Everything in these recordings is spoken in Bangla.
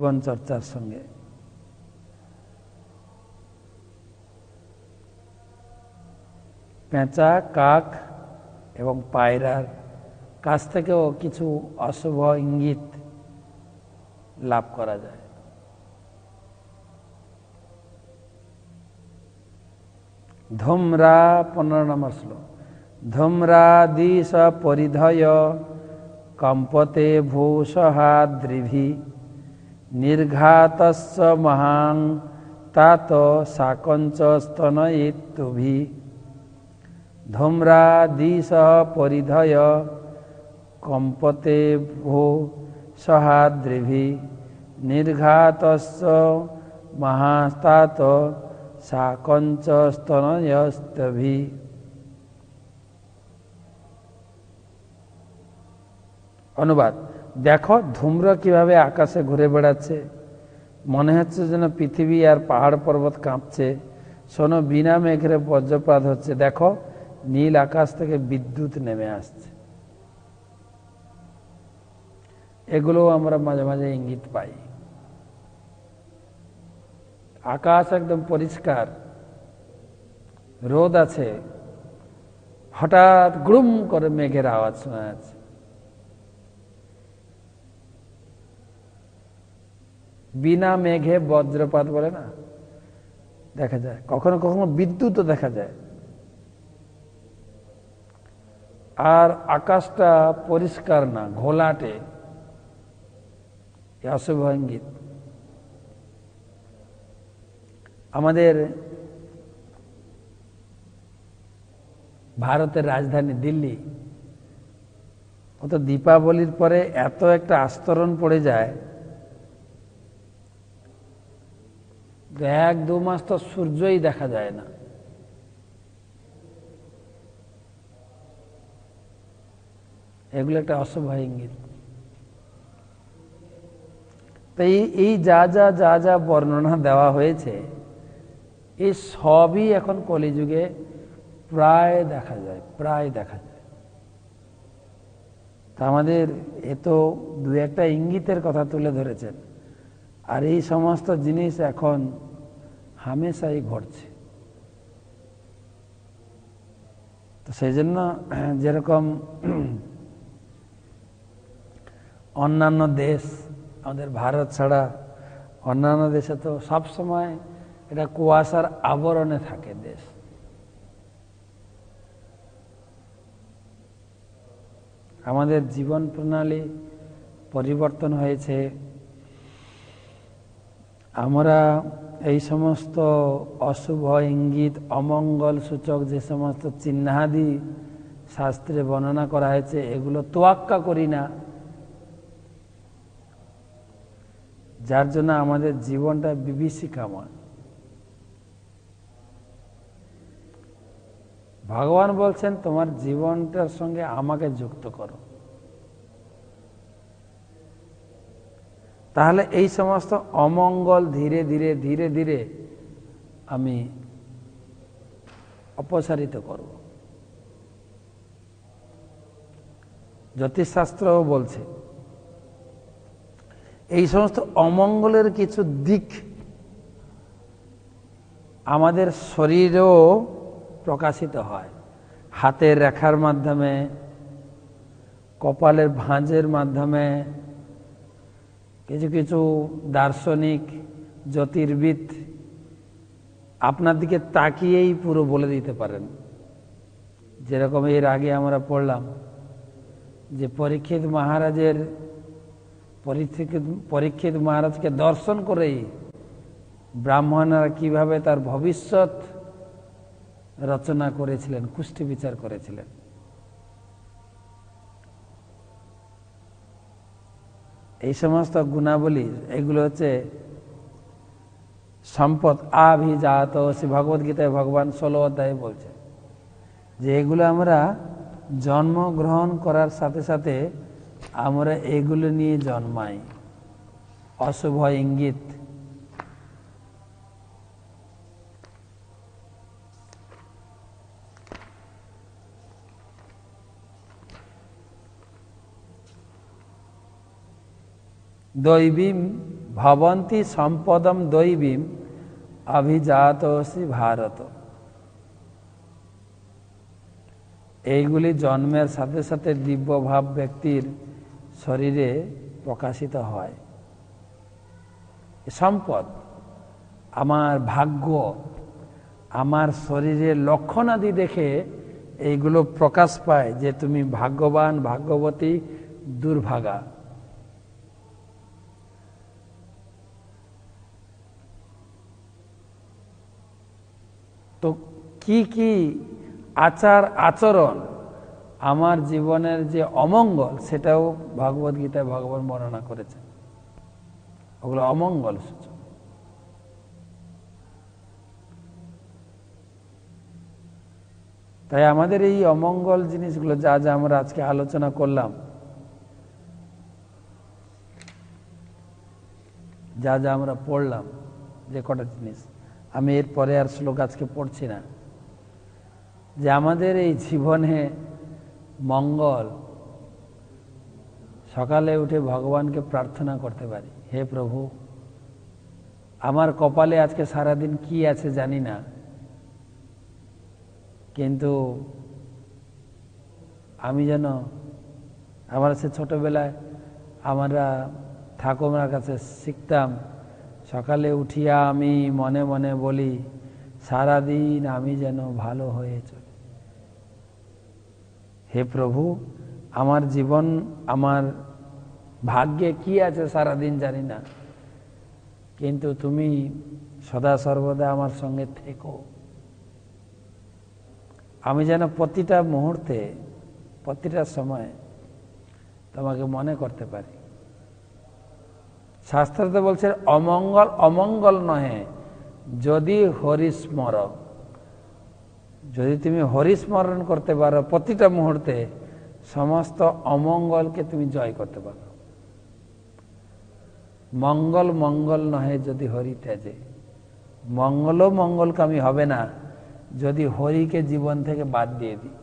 জীবন চর্চার সঙ্গে। পেঁচা, কাক এবং পায়রার কাছ থেকেও কিছু অশুভ ইঙ্গিত লাভ করা যায়। ধূম্রা, পনেরো নম্বর শ্লোক। ধূম্রা দিশ পরিধয়, কম্পতে ভূসহাদ্রিভি निर्घात महां तात शाकंच स्तनयेतुभि धूम्रादिश परिधय कंपते भो सहाद्रिभि। निर्घात महास्तात शाकंच स्तनयस्तभि अनुवाद। দেখো, ধূম্র কীভাবে আকাশে ঘুরে বেড়াচ্ছে। মনে হচ্ছে যেন পৃথিবী আর পাহাড় পর্বত কাঁপছে। শোনো, বিনা মেঘের বজ্রপাত হচ্ছে। দেখো, নীল আকাশ থেকে বিদ্যুৎ নেমে আসছে। এগুলো আমরা মাঝে মাঝে ইঙ্গিত পাই। আকাশ একদম পরিষ্কার। রোদ আছে। হঠাৎ গ্রুম করে মেঘের আওয়াজ শোনা যাচ্ছে। বিনা মেঘে বজ্রপাত বলে না? দেখা যায়। কখনো কখনো বিদ্যুৎও দেখা যায়। আর আকাশটা পরিষ্কার না, ঘোলাটে। অশুভ ইঙ্গিত আমাদের ভারতের রাজধানী দিল্লি। ও তো দীপাবলির পরে এত একটা আস্তরণ পড়ে যায়। এক দু মাস তো সূর্যই দেখা যায় না। এগুলো একটা অশুভ ইঙ্গিত। তাই এই যা যা যা যা বর্ণনা দেওয়া হয়েছে, এই সবই এখন কলিযুগে প্রায় দেখা যায়, প্রায় দেখা যায়। তা আমাদের এ তো দু একটা ইঙ্গিতের কথা তুলে ধরেছেন। আর এই সমস্ত জিনিস এখন হামেশাই ঘটছে। তো সেই জন্য যেরকম অন্যান্য দেশ, আমাদের ভারত ছাড়া অন্যান্য দেশে তো সব সময় এটা কুয়াশার আবরণে থাকে দেশ। আমাদের জীবন প্রণালী পরিবর্তন হয়েছে। আমরা এই সমস্ত অশুভ ইঙ্গিত, অমঙ্গল সূচক যে সমস্ত চিহ্নাদি শাস্ত্রে বর্ণনা করা হয়েছে, এগুলো তোয়াক্কা করি না। যার জন্য আমাদের জীবনটা বিভীষিকাময়। ভগবান বলছেন, তোমার জীবনটার সঙ্গে আমাকে যুক্ত করো। তাহলে এই সমস্ত অমঙ্গল ধীরে ধীরে ধীরে ধীরে আমি অপসারিত করব। জ্যোতিষশাস্ত্রও বলছে, এই সমস্ত অমঙ্গলের কিছু দিক আমাদের শরীরেও প্রকাশিত হয়। হাতের রেখার মাধ্যমে, কপালের ভাঁজের মাধ্যমে কিছু কিছু দার্শনিক, জ্যোতির্বিদ আপনার দিকে তাকিয়েই পুরো বলে দিতে পারেন। যেরকম এর আগে আমরা পড়লাম যে পরীক্ষিত মহারাজের, পরীক্ষিত পরীক্ষিত মহারাজকে দর্শন করেই ব্রাহ্মণরা কীভাবে তার ভবিষ্যৎ রচনা করেছিলেন, কুষ্টি বিচার করেছিলেন। এই সমস্ত গুণাবলী, এগুলো হচ্ছে সম্পদ আভিজাত শ্রী ভগবদ গীতায় ভগবান ষোলো অধ্যায়ে বলছে যে এগুলো আমরা জন্মগ্রহণ করার সাথে সাথে আমরা এগুলো নিয়ে জন্মাই। অশুভ ইঙ্গিত। দৈবী ভবন্তি সম্পদম দৈবীম অভিজাতসি ভারত। এইগুলি জন্মের সাথে সাথে দিব্যভাব ব্যক্তির শরীরে প্রকাশিত হয়। সম্পদ, আমার ভাগ্য, আমার শরীরের লক্ষণাদি দেখে এইগুলো প্রকাশ পায় যে তুমি ভাগ্যবান, ভাগ্যবতী, দুর্ভাগা। তো কি কি আচার আচরণ আমার জীবনের যে অমঙ্গল সেটাও ভগবদ গীতায় ভগবান বর্ণনা করেছেন। ওগুলো অমঙ্গল সূচক। তাই আমাদের এই অমঙ্গল জিনিসগুলো যা যা আমরা আজকে আলোচনা করলাম, যা যা আমরা পড়লাম, যে কটা জিনিস আমি এরপরে আর শ্লোক আজকে পড়ছি না। যে আমাদের এই জীবনে মঙ্গল, সকালে উঠে ভগবানকে প্রার্থনা করতে পারি। হে প্রভু, আমার কপালে আজকে সারাদিন কি আছে জানি না। কিন্তু আমি যেন আমার সে ছোটবেলায় আমরা ঠাকুমার কাছে শিখতাম সকালে উঠিয়া আমি মনে মনে বলি, সারাদিন আমি যেন ভালো হয়ে চলি। হে প্রভু, আমার জীবন, আমার ভাগ্যে কি আছে সারাদিন জানি না। কিন্তু তুমি সদা সর্বদা আমার সঙ্গে থেকো। আমি যেন প্রতিটা মুহূর্তে, প্রতিটা সময় তোমাকে মনে করতে পারি। শাস্ত্রতে বলছে, অমঙ্গল অমঙ্গল নহে। যদি হরিস্মর যদি তুমি হরিস্মরণ করতে পারো প্রতিটা মুহূর্তে, সমস্ত অমঙ্গলকে তুমি জয় করতে পারো। মঙ্গল মঙ্গল নহে যদি হরি তেজে মঙ্গলও মঙ্গলকামী হবে না যদি হরিকে জীবন থেকে বাদ দিয়ে দিই।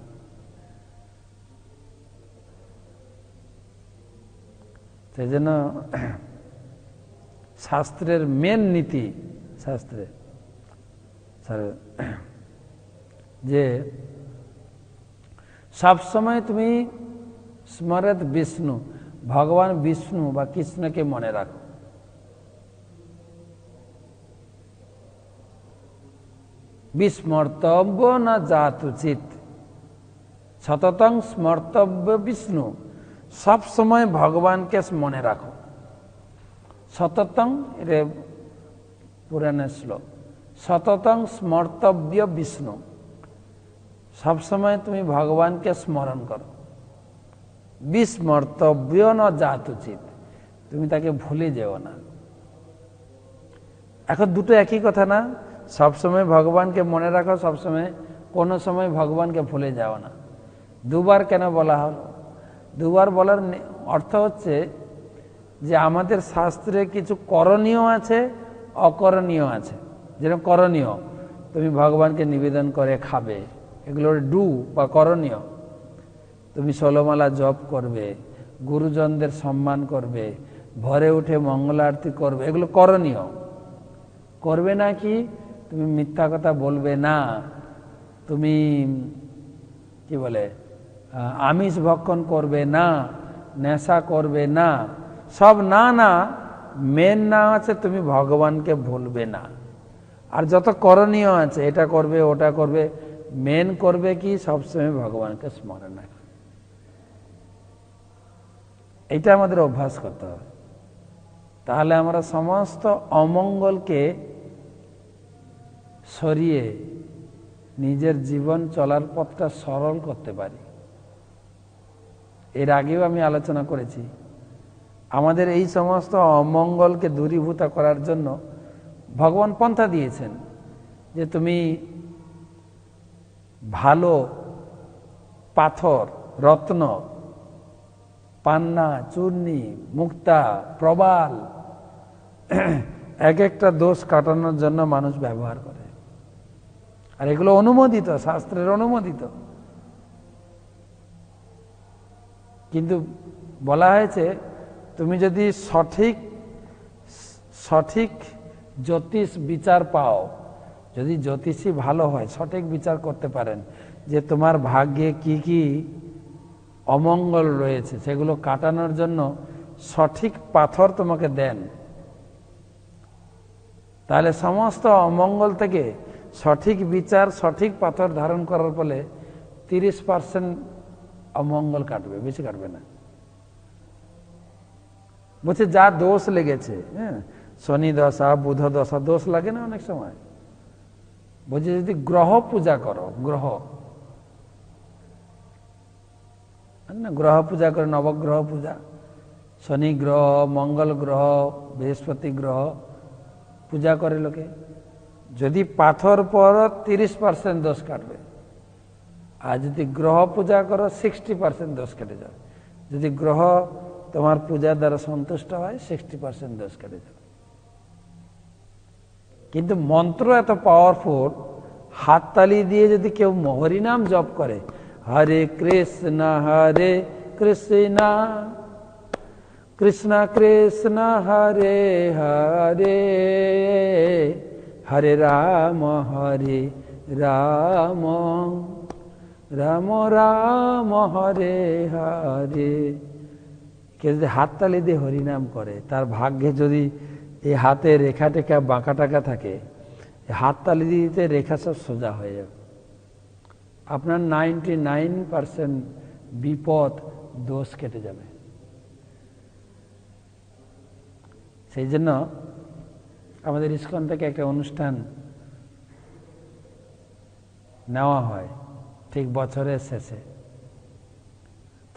সেই জন্য শাস্ত্রের মেন নীতি শাস্ত্রে যে সবসময় তুমি স্মরত বিষ্ণু ভগবান বিষ্ণু বা কৃষ্ণকে মনে রাখো বিস্মর্তব্য না জাত উচিত সততং স্মর্তব্য বিষ্ণু সব সময় ভগবানকে মনে রাখো সততং রে পুরাণের শ্লোক সততং স্মর্তব্য বিষ্ণু। সবসময় তুমি ভগবানকে স্মরণ করো। বিস্মর্তব্য ন জাত উচিত তুমি তাকে ভুলে যেও না। এখন দুটো একই কথা না? সবসময় ভগবানকে মনে রাখো সবসময় কোনো সময় ভগবানকে ভুলে যাও না। দুবার কেন বলা হলো? দুবার বলার অর্থ হচ্ছে যে আমাদের শাস্ত্রে কিছু করণীয় আছে, অকরণীয় আছে। যেরকম করণীয়, তুমি ভগবানকে নিবেদন করে খাবে এগুলো ডু বা করণীয়। তুমি ষোলোমালা জপ করবে, গুরুজনদের সম্মান করবে, ভরে উঠে মঙ্গল আরতি করবে, এগুলো করণীয়। করবে না কি? তুমি মিথ্যা কথা বলবে না। তুমি, কি বলে আমিষ ভক্ষণ করবে না, নেশা করবে না। সব না না মেন না আছে, তুমি ভগবানকে ভুলবে না। আর যত করণীয় আছে, এটা করবে, ওটা করবে মেন করবে কি, সবসময় ভগবানকে স্মরণ রাখবে। এটা আমাদের অভ্যাস করতে হবে। তাহলে আমরা সমস্ত অমঙ্গলকে সরিয়ে নিজের জীবন চলার পথটা সরল করতে পারি। এর আগেও আমি আলোচনা করেছি আমাদের এই সমস্ত অমঙ্গলকে দূরীভূত করার জন্য ভগবান পন্থা দিয়েছেন যে তুমি ভালো পাথর, রত্ন, পান্না, চূর্ণি, মুক্তা, প্রবাল, এক একটা দোষ কাটানোর জন্য মানুষ ব্যবহার করে। আর এগুলো অনুমোদিত, শাস্ত্রের অনুমোদিত। কিন্তু বলা হয়েছে তুমি যদি সঠিক সঠিক জ্যোতিষ বিচার পাও, যদি জ্যোতিষী ভালো হয়, সঠিক বিচার করতে পারেন, যে তোমার ভাগ্যে কি কি অমঙ্গল রয়েছে, সেগুলো কাটানোর জন্য সঠিক পাথর তোমাকে দেন। তাহলে সমস্ত অমঙ্গল থেকে সঠিক বিচার, সঠিক পাথর ধারণ করার ফলে তিরিশ পার্সেন্ট অমঙ্গল কাটবে, বেশি কাটবে না। বলছে, যা দোষ লেগেছে হ্যাঁ শনি দশা, বুধ দশা, দোষ লাগে না অনেক সময়? বলছে, যদি গ্রহ পূজা করো, গ্রহ। না, গ্রহ পূজা করে, নবগ্রহ পূজা। শনি গ্রহ, মঙ্গল গ্রহ, বৃহস্পতি গ্রহ, পূজা করে লোকে। যদি পাথর পর, তিরিশ পার্সেন্ট দোষ কাটবে। আর যদি গ্রহ পূজা করো, সিক্সটি পার্সেন্ট দোষ কেটে যাবে। যদি গ্রহ তোমার পূজার দ্বারা সন্তুষ্ট হয় সিক্সটি পার্সেন্ট দোষ কেটে যাবে। কিন্তু মন্ত্র এত পাওয়ারফুল হাততালি দিয়ে যদি কেউ হরিনাম জপ করে, হরে কৃষ্ণ হরে কৃষ্ণ কৃষ্ণ কৃষ্ণ, হরে হরে হরে রাম হরে রাম রাম রাম, হরে হরে। কেউ যদি হাততালি দিয়ে হরিনাম করে, তার ভাগ্যে যদি এই হাতে রেখা টেখা, বাঁকা টাকা থাকে হাততালি দিতে রেখা সব সোজা হয়ে যাবে। আপনার নাইনটি নাইন পার্সেন্ট বিপদ দোষ কেটে যাবে। সেই জন্য আমাদের ইস্কন থেকে একটা অনুষ্ঠান নেওয়া হয় ঠিক বছরের শেষে।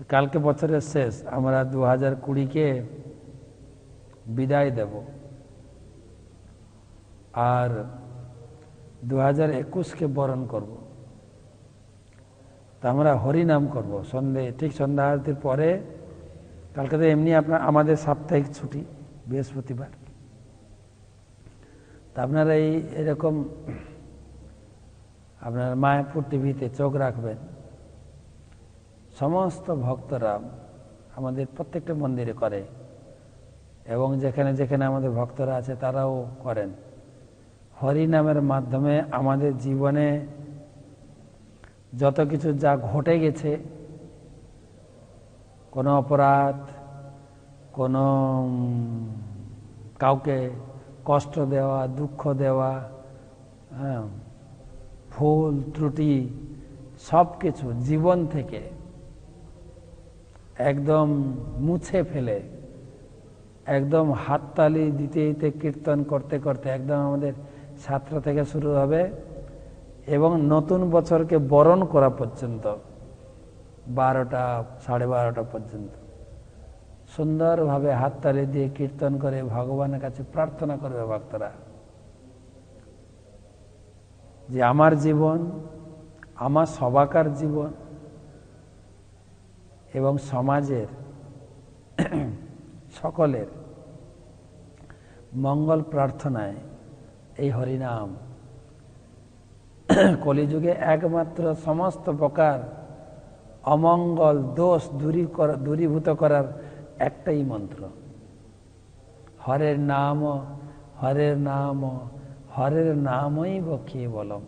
তো কালকে বছরের শেষ, আমরা দু হাজার কুড়িকে বিদায় দেব। আর দু হাজার একুশকে বরণ করব। তা আমরা হরিনাম করব। সন্ধে, ঠিক সন্ধ্যা আরতির পরে, কালকে তো এমনি আপনার আমাদের সাপ্তাহিক ছুটি, বৃহস্পতিবার। তা আপনারা এই, এরকম আপনার মায়াপুর টিভিতে চোখ রাখবেন। সমস্ত ভক্তরা আমাদের প্রত্যেকটা মন্দিরে করে এবং যেখানে যেখানে আমাদের ভক্তরা আছে তারাও করেন। হরি নামের মাধ্যমে আমাদের জীবনে যত কিছু যা ঘটে গেছে, কোনো অপরাধ, কোনো কাউকে কষ্ট দেওয়া, দুঃখ দেওয়া হ্যাঁ ভুল, ত্রুটি সব কিছু জীবন থেকে একদম মুছে ফেলে, একদম হাততালি দিতে দিতে কীর্তন করতে করতে একদম আমাদের ছাত্র থেকে শুরু হবে এবং নতুন বছরকে বরণ করা পর্যন্ত, বারোটা, সাড়ে বারোটা পর্যন্ত। সুন্দরভাবে হাততালি দিয়ে কীর্তন করে ভগবানের কাছে প্রার্থনা করবে ভক্তরা যে আমার জীবন, আমার সবাকার জীবন এবং সমাজের, সকলের মঙ্গল প্রার্থনায় এই হরিনাম। কলিযুগে একমাত্র সমস্ত প্রকার অমঙ্গল দোষ দূরী দূরীভূত করার একটাই মন্ত্র। হরের নাম হরের নাম হরের নামই বকিয়ে বলম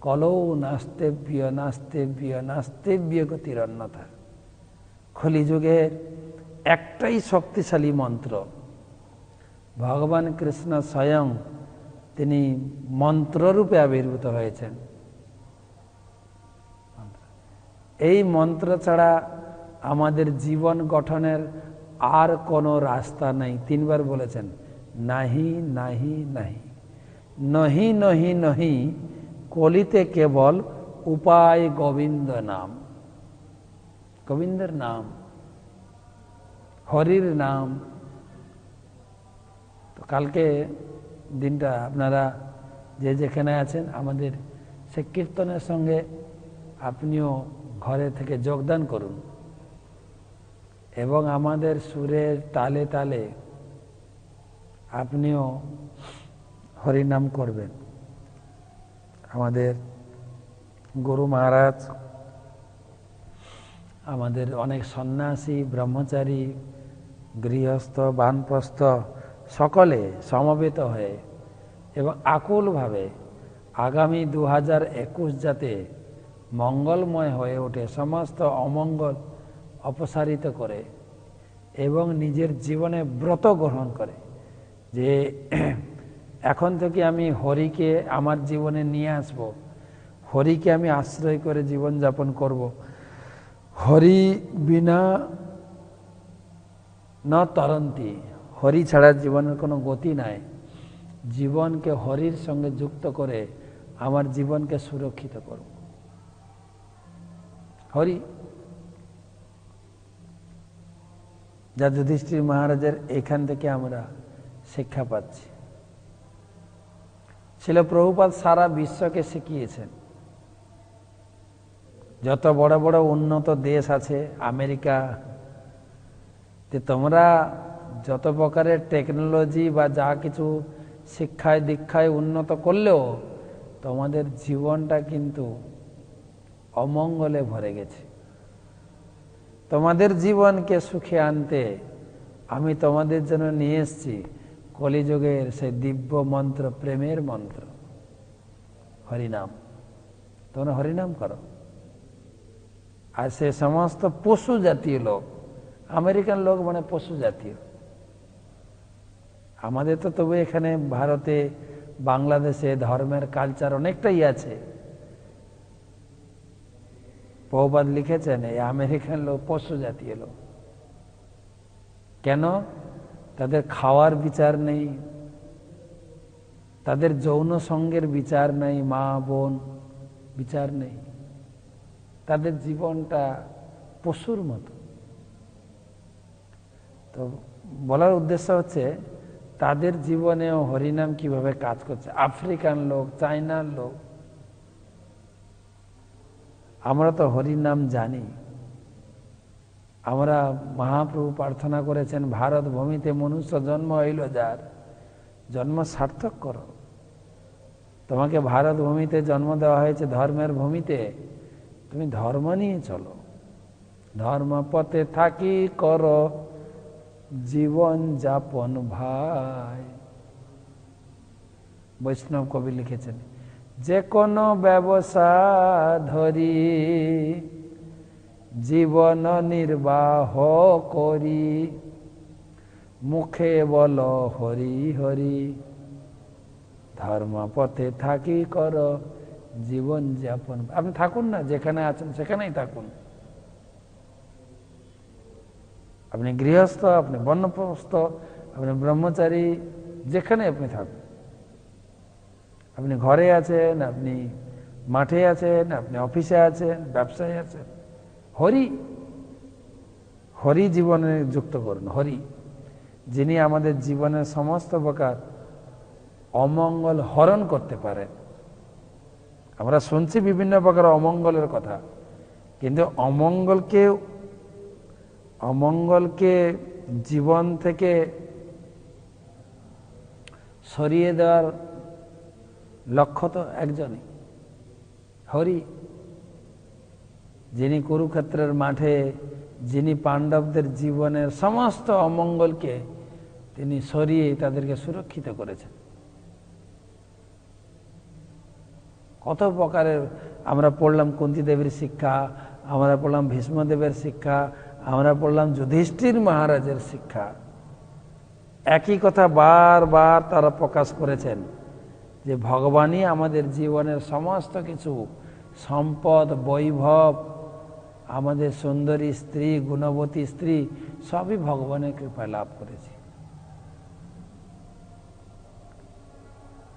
কলৌ নাস্তেব্য নাস্তেব্য নাস্তেব্য গতির অন্যথা কলিযুগের একটাই শক্তিশালী মন্ত্র। ভগবান কৃষ্ণ স্বয়ং তিনি মন্ত্ররূপে আবির্ভূত হয়েছেন। এই মন্ত্র ছাড়া আমাদের জীবন গঠনের আর কোনো রাস্তা নেই। তিনবার বলেছেন, নাহি নাহি নাহি। নহি নহি নহি, কলিতে কেবল উপায় গোবিন্দ নাম। গোবিন্দের নাম, হরির নাম। তো কালকে দিনটা আপনারা যে যেখানে আছেন, আমাদের সে কীর্তনের সঙ্গে আপনিও ঘরে থেকে যোগদান করুন। এবং আমাদের সুরের তালে তালে আপনিও হরিনাম করবেন। আমাদের গুরু মহারাজ আমাদের অনেক সন্ন্যাসী, ব্রহ্মচারী, গৃহস্থ, বানপ্রস্থ সকলে সমবেত হয়ে এবং আকুলভাবে আগামী দু হাজার একুশ যাতে মঙ্গলময় হয়ে ওঠে, সমস্ত অমঙ্গল অপসারিত করে এবং নিজের জীবনে ব্রত গ্রহণ করে। যে এখন থেকে আমি হরিকে আমার জীবনে নিয়ে আসব, হরিকে আমি আশ্রয় করে জীবনযাপন করব হরি বিনা না তরন্তি হরি ছাড়া জীবনের কোনো গতি নাই জীবনকে হরির সঙ্গে যুক্ত করে আমার জীবনকে সুরক্ষিত করব হরি যা যুধিষ্ঠির মহারাজের এখান থেকে আমরা শিক্ষা পাচ্ছি ছিল প্রভুপাত সারা বিশ্বকে শিখিয়েছেন যত বড় বড় উন্নত দেশ আছে, আমেরিকা যে তোমরা যত প্রকারের টেকনোলজি বা যা কিছু শিক্ষায়, দীক্ষায় উন্নত করলেও তোমাদের জীবনটা কিন্তু অমঙ্গলে ভরে গেছে। তোমাদের জীবনকে সুখে আনতে আমি তোমাদের জন্য নিয়ে এসছি কলিযুগের সেই দিব্য মন্ত্র, প্রেমের মন্ত্র। হরিনাম। তোমরা হরিনাম করো। আর সে সমস্ত পশু জাতীয় লোক, আমেরিকান লোক মানে পশু জাতীয়। আমাদের তো তবু এখানে ভারতে, বাংলাদেশে ধর্মের কালচার অনেকটাই আছে। বহুবাদ লিখেছেন, এই আমেরিকান লোক পশু জাতীয় লোক। কেন? তাদের খাওয়ার বিচার নেই। তাদের যৌন সঙ্গের বিচার নেই, মা, বোন, বিচার নেই। তাদের জীবনটা পশুর মতো। তো বলার উদ্দেশ্য হচ্ছে, তাদের জীবনেও হরিনাম কীভাবে কাজ করছে? আফ্রিকান লোক, চায়নার লোক। আমরা তো হরিনাম জানি। আমরা মহাপ্রভু প্রার্থনা করেছেন, ভারত ভূমিতে মনুষ্য জন্ম হইল যার? জন্ম সার্থক করো। তোমাকে ভারত ভূমিতে জন্ম দেওয়া হয়েছে ধর্মের ভূমিতে। তুমি ধর্ম নিয়ে চলো। ধর্ম পথে থাকি করো। জীবন যাপন ভাই। বৈষ্ণব কবি লিখেছেন যে কোনো ব্যবসা ধরি, জীবন নির্বাহ করি। মুখে বল হরি হরি। ধর্ম পথে থাকি কর জীবন যাপন। আপনি থাকুন না, যেখানে আছেন সেখানেই থাকুন। আপনি গৃহস্থ, আপনি বন্যপ্রস্থ, আপনি ব্রহ্মচারী যেখানে আপনি থাকুন। আপনি ঘরে আছেন, আপনি মাঠে আছেন, আপনি অফিসে আছেন, ব্যবসায় আছেন, হরি হরি জীবনে যুক্ত করুন, হরি, যিনি আমাদের জীবনের সমস্ত প্রকার অমঙ্গল হরণ করতে পারেন। আমরা শুনছি বিভিন্ন প্রকার অমঙ্গলের কথা। কিন্তু অমঙ্গলকে অমঙ্গলকে জীবন থেকে সরিয়ে দেওয়ার লক্ষ্য তো একজনই। হরি, যিনি কুরুক্ষেত্রের মাঠে, যিনি পাণ্ডবদের জীবনের সমস্ত অমঙ্গলকে তিনি সরিয়ে তাদেরকে সুরক্ষিত করেছেন। কত প্রকারের আমরা পড়লাম কুন্তি দেবীর শিক্ষা, আমরা পড়লাম ভীষ্মদেবের শিক্ষা, আমরা পড়লাম যুধিষ্ঠির মহারাজের শিক্ষা। একই কথা বারবার তারা প্রকাশ করেছেন যে ভগবানই আমাদের জীবনের সমস্ত কিছু, সম্পদ, বৈভব, আমাদের সুন্দরী স্ত্রী, গুণবতী স্ত্রী, সবই ভগবানের কৃপায় লাভ করেছি।